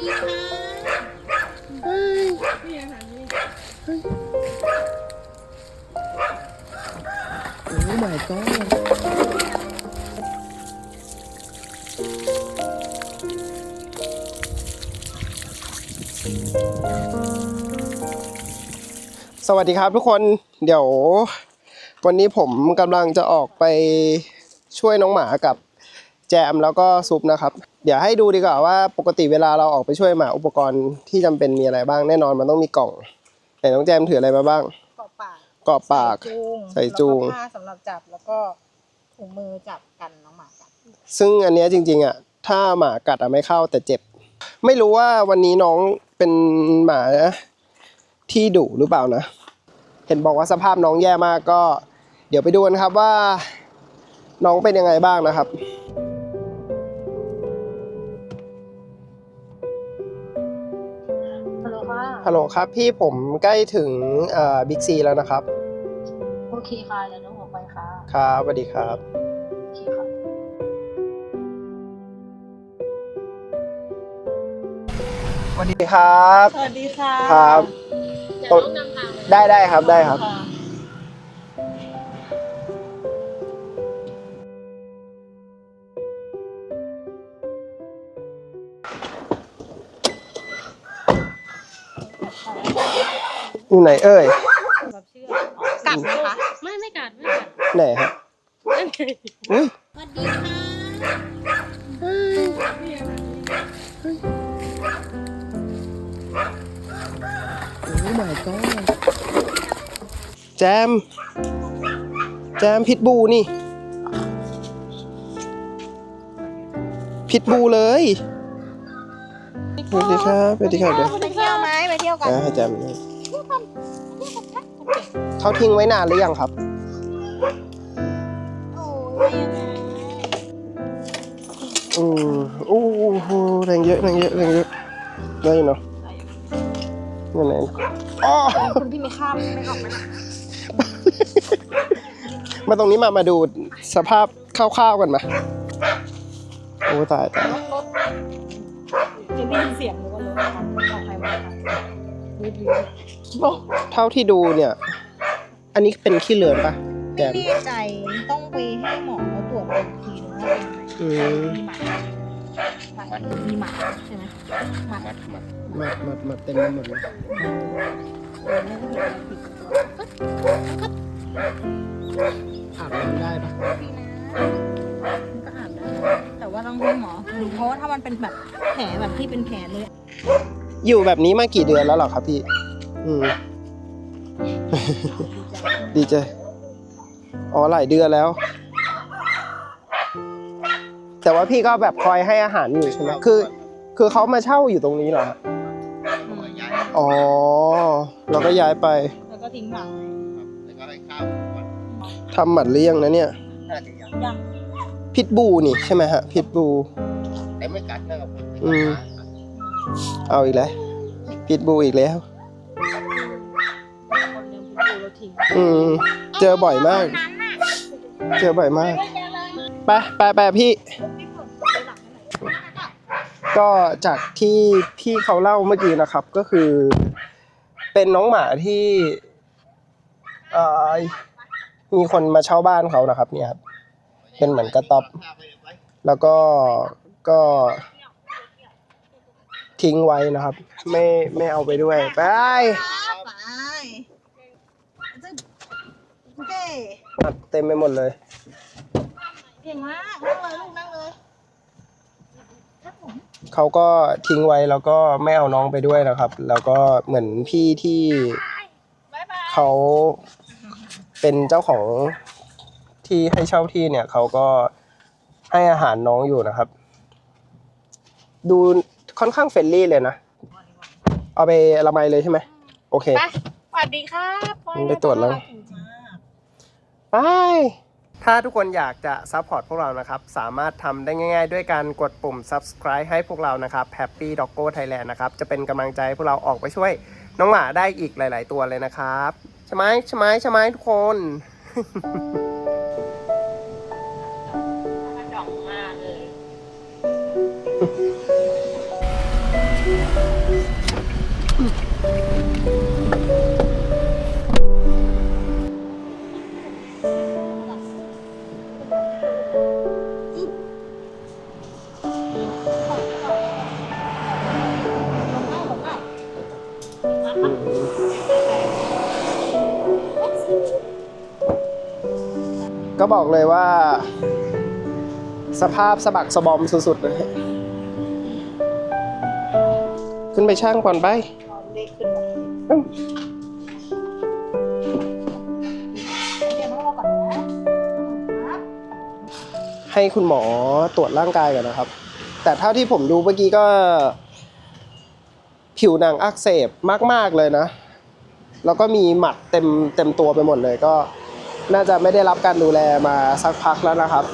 ดีค่ะเฮ้ยนี่อาหารนี่โอ้ my god สวัสดีครับทุกคนเดี๋ยว วันนี้ผมกำลังจะออกไปช่วยน้องหมากับ จมแล้วก็ซุปนะครับ เดี๋ยวให้ดูดีกว่าว่าปกติเวลาเราออกไปช่วยหมาอุปกรณ์ที่จำเป็นมีอะไรบ้างแน่นอนมันต้องมีกล่องแต่น้องแจมถืออะไรมาบ้างกรอบปากกรอบปากจูงใส่จูงแล้วก็ผ้าสำหรับจับแล้วก็ถุงมือจับกันน้องหมากัดซึ่งอันเนี้ยจริงๆอะถ้าหมากัดอะไม่เข้าแต่เจ็บ ไม่รู้ว่าวันนี้น้องเป็นหมาที่ดุหรือเปล่านะ เห็นบอกว่าสภาพน้องแย่มากก็ เดี๋ยวไปดูกันครับว่า น้องเป็นยังไงบ้างนะครับ ฮัลโหลครับ พี่ผมใกล้ถึงบิ๊กซีแล้วนะครับ โอเคค่ะเดี๋ยวน้องออกไปค่ะครับสวัสดีครับ โอเคค่ะ สวัสดีครับ สวัสดีค่ะครับ เดี๋ยวน้องนำทางเลยได้ได้ครับได้ครับ ค่ะ อยู่ไหนเอ่ยแบบชื่อกัดไหมคะไม่ไม่กัดไม่กัดไหนฮะนั่นคืออุ้ยสวัสดีค่ะนี่อาหารนี่โอ้ my god แจม แจมพิทบูนี่ พิทบูเลยสวัสดีครับสวัสดีครับเดี๋ยวไปเที่ยวไหมไปเที่ยวกันอ่าให้แจมนี่ เขาทิ้งไว้นานหรือยังครับโอ้ยยังไงอืมอู้หูแรงเยอะแรงเยอะแรงเยอะได้อยู่เนาะนั่นเองอ๋อคุณพี่ไม่ข้ามไม่ออกไหมมาตรงนี้มามาดูสภาพคร่าวๆกันมาโอ้ตายตายรถจะได้ยินเสียงหรือว่ารถของใครมาคะรีบเท่าที่ดูเนี่ย อันนี้เป็นขี้เหลือนปะแจไม่แน่ใจต้องไปให้หมอเขาตรวจอีกทีนึงว่าเป็นไหมอืม มีหมาหมามีหมาใช่ไหมหมามัดมัดมัดเต็มไปหมดเลยเออไม่ได้มีอะไรผิดอาบน้ำได้ปะพี่นะมันก็อาบได้แต่ว่าต้องให้หมอดูเพราะว่าถ้ามันเป็นแบบแผลแบบที่เป็นแผลเลย อยู่แบบนี้มากี่เดือนแล้วเหรอครับพี่ อืม ดีใจอ๋อหลายเดือนแล้ว แต่ว่าพี่ก็แบบคอยให้อาหารอยู่ใช่ไหมคือ คือเขามาเช่าอยู่ตรงนี้เหรอฮะอ๋อเราก็ย้ายไปแล้วก็ทิ้งหมาไว้ทำหมันเลี้ยงนะเนี่ยยังพิทบูนี่ใช่ไหมฮะพิทบูแต่ไม่กัดนะครับอืมเอาอีกแล้วพิทบูอีกแล้วคนเลี้ยง พิษบูแล้วทิ้งอืม เจอบ่อยมากเจอบ่อยมากไปไปไปพี่ก็จากที่พี่เขาเล่าเมื่อกี้นะครับ ก็คือ เป็นน้องหมาที่เอ่อมีคนมาเช่าบ้านเขานะครับ เนี่ยครับเป็นเหมือนกระต๊อบ แล้วก็ก็ทิ้งไว้นะครับ ไม่ไม่เอาไปด้วยไป ไปโอเค ตัดเต็มไปหมดเลย เก่งมากนั่งเลยลูกนั่งเลยเขาก็ทิ้งไว้แล้วก็ไม่เอาน้องไปด้วยนะครับ แล้วก็เหมือนพี่ที่บ๊ายบายเขาเป็นเจ้าของที่ให้เช่าที่เนี่ยเขาก็ให้อาหารน้องอยู่นะครับ ดูค่อนข้างเฟรนลี่เลยนะ เอาไปละไมเลยใช่ไหมโอเค ไปสวัสดีครับ ไปตรวจแล้ว ไป ถ้าทุกคนอยากจะซัพพอร์ตพวกเรานะครับ สามารถทำได้ง่าย ๆ ด้วยการกดปุ่ม subscribe ให้พวกเรานะครับ Happy Doggo Thailand นะครับ จะเป็นกำลังใจให้พวกเราออกไปช่วยน้องหมาได้อีกหลาย ๆ ตัวเลยนะครับใช่ไหมใช่ไหมใช่ไหมทุกคนดอกมากเลย ก็บอกเลยว่า สภาพสะบักสะบอมสุดๆเลยขึ้นไปช่างก่อนไปเลขขึ้นมาอืมเดี๋ยวต้องรอก่อนนะครับให้คุณหมอตรวจร่างกายก่อนนะครับ แต่เท่าที่ผมดูเมื่อกี้ก็ ผิวหนังอักเสบมาก ๆ เลยนะ แล้วก็มีหมัดเต็มเต็มตัวไปหมดเลยก็ น่าจะไม่ได้รับการดูแลมาสักพักแล้วนะครับ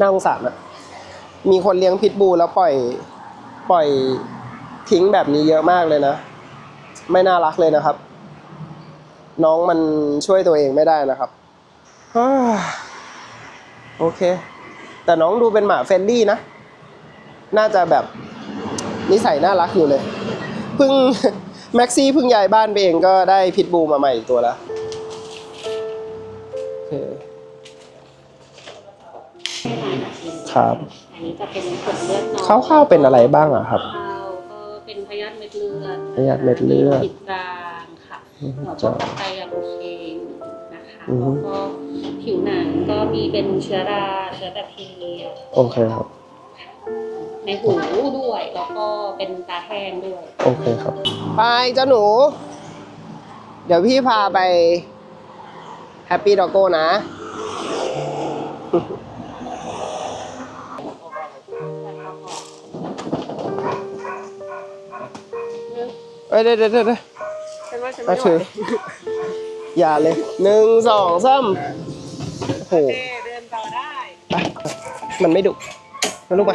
น่าสงสารอะมีคนเลี้ยงพิษบูแล้วปล่อยปล่อยทิ้งแบบนี้เยอะมากเลยนะ ไม่น่ารักเลยนะครับ น้องมันช่วยตัวเองไม่ได้นะครับโอเค แต่น้องดูเป็นหมาเฟรนลี่นะ น่าจะแบบนิสัยน่ารักอยู่เลย เพิ่งแม็กซี่เพิ่งย้ายบ้านไปเองก็ได้พิทบูมาใหม่อีกตัวแล้ว เคครับ อันนี้จะเป็นผลเลือดน้อยข้าวๆเป็นอะไรบ้างอะครับ ข้าวก็เป็นพยาธิเม็ดเลือดพยาธิเม็ดเลือดติดกลางค่ะอืมแล้วจ้ะก็ไตอะโลเคนนะคะอือฮึ แล้วก็ผิวหนังก็มีเป็นเชื้อราเชื้อแบคทีเรียโอเคครับ ในหูด้วยแล้วก็เป็นตาแห้งด้วย โอเคครับ ไปเจ้าหนู เดี๋ยวพี่พาไป แฮปปี้ดอกโก้นะ เอ้ยเดี๋ยวเดี๋ยวเดี๋ยวเดี๋ยวมาถือ อย่าเลยหนึ่งสองสามโอ้โหเดินต่อได้ไปมันไม่ดุมาลูกไป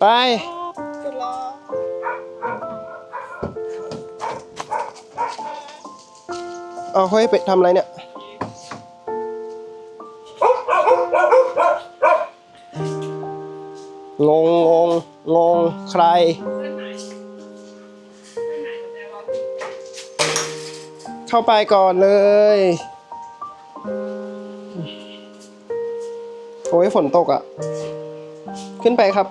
ไป เอาเฮ้ยไปทำอะไรเนี่ย งงงงงงใคร เข้าไปก่อนเลย โอ้ยฝนตกอะ ขึ้นไปครับ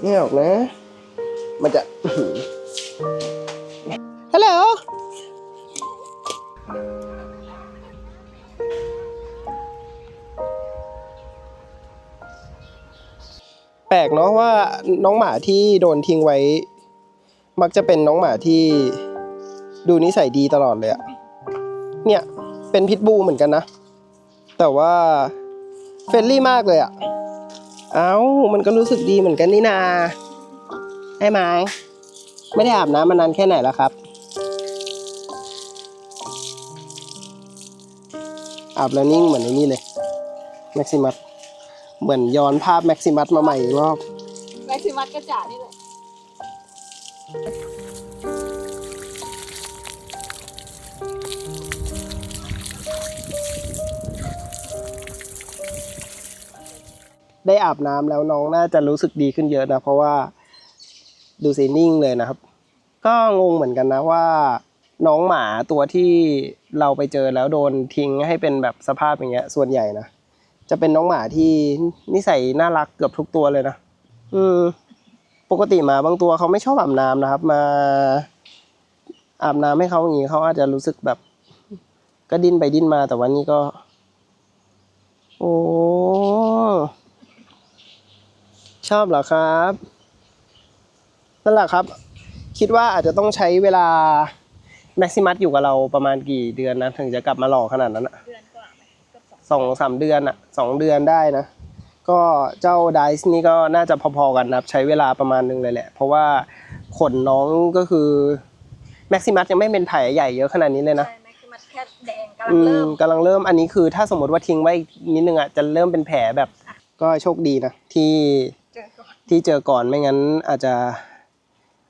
ไม่ออกนะ มันจะ ฮัลโหลแปลกเนาะว่าน้องหมาที่โดนทิ้งไว้ มักจะเป็นน้องหมาที่ดูนิสัยดีตลอดเลยอะเนี่ย เป็นพิทบูเหมือนกันนะ แต่ว่าเฟรนลี่มากเลยอะเอ้ามันก็รู้สึกดีเหมือนกันนี่นา ไอ้ไม้ไม่ได้อาบน้ำมานานแค่ไหนแล้วครับ อาบแล้วนิ่งเหมือนในนี่เลยแม็กซิมัสเหมือนย้อนภาพแม็กซิมัสมาใหม่อีกรอบแม็กซิมัสกระจ่านี่แหละได้อาบน้ำแล้วน้องน่าจะรู้สึกดีขึ้นเยอะนะ เพราะว่าดูสินิ่งเลยนะครับ ก็งงเหมือนกันนะว่า น้องหมาตัวที่เราไปเจอแล้วโดนทิ้งให้เป็นแบบสภาพอย่างเงี้ย ส่วนใหญ่นะจะเป็นน้องหมาที่นิสัยน่ารักเกือบทุกตัวเลยนะอืมปกติหมาบางตัวเขาไม่ชอบอาบน้ำนะครับ มาอาบน้ำให้เขาอย่างนี้เขาอาจจะรู้สึกแบบก็ดิ้นไปดิ้นมาแต่วันนี้ก็ โอ้ชอบเหรอครับนั่นแหละครับ คิดว่าอาจจะต้องใช้เวลา แม็กซิมัสอยู่กับเราประมาณกี่เดือนนะถึงจะกลับมาหล่อขนาดนั้นอะเดือนกว่าไหมเกือบสองสองสามเดือนอะสองเดือนได้นะ ก็เจ้าไดซ์นี่ก็น่าจะพอๆกันนะครับ ใช้เวลาประมาณนึงเลยแหละ เพราะว่าขนน้องก็คือแม็กซิมัสยังไม่เป็นแผลใหญ่เยอะขนาดนี้เลยนะ ใช่แม็กซิมัสแค่แดงกำลัอืงเริ่มมกำลังเริ่มอันนี้คือถ้าสมมติว่าทิ้งไว้อีกนิดนึงอะจะเริ่มเป็นแผลแบบก็โชคดีนะ ที่เจอก่อนที่เจอก่อนไม่งั้นอาจจะ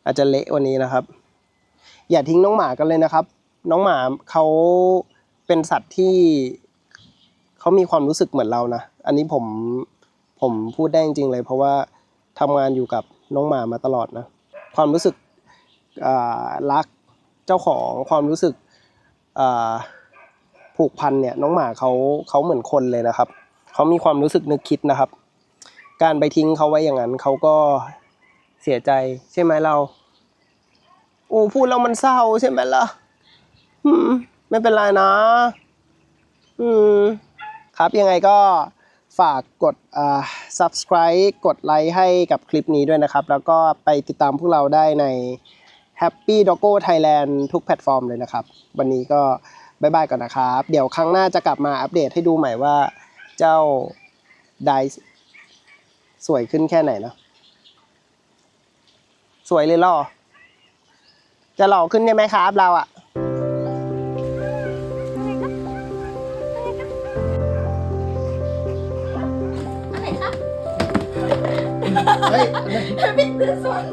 อาจจะเละวันนี้นะครับ อย่าทิ้งน้องหมากันเลยนะครับ น้องหมาเขาเป็นสัตว์ที่เขามีความรู้สึกเหมือนเรานะ อันนี้ผมผมพูดได้จริงๆเลย เพราะว่าทำงานอยู่กับน้องหมามาตลอดนะ ความรู้สึกรักเจ้าของความรู้สึกผูกพันเนี่ยน้องหมาเขาเขาเหมือนคนเลยนะครับเขามีความรู้สึกนึกคิดนะครับ การไปทิ้งเขาไว้อย่างนั้นเขาก็เสียใจใช่ไหมเรา โอ้พูดแล้วมันเศร้าใช่ไหมล่ะอืม ไม่เป็นไรนะ อืม ครับยังไงก็ฝากกดอ่า subscribe กดไลค์ให้กับคลิปนี้ด้วยนะครับ แล้วก็ไปติดตามพวกเราได้ใน Happy Doggo Thailand ทุกแพลตฟอร์มเลยนะครับ วันนี้ก็บายบายก่อนนะครับ เดี๋ยวครั้งหน้าจะกลับมาอัปเดตให้ดูใหม่ว่าเจ้าไดสวยขึ้นแค่ไหนนะ สวยเลยหรอ จะหล่อขึ้นได้ไหมครับเราอะอันไหนคะเฮ้ยบิดเดือดสน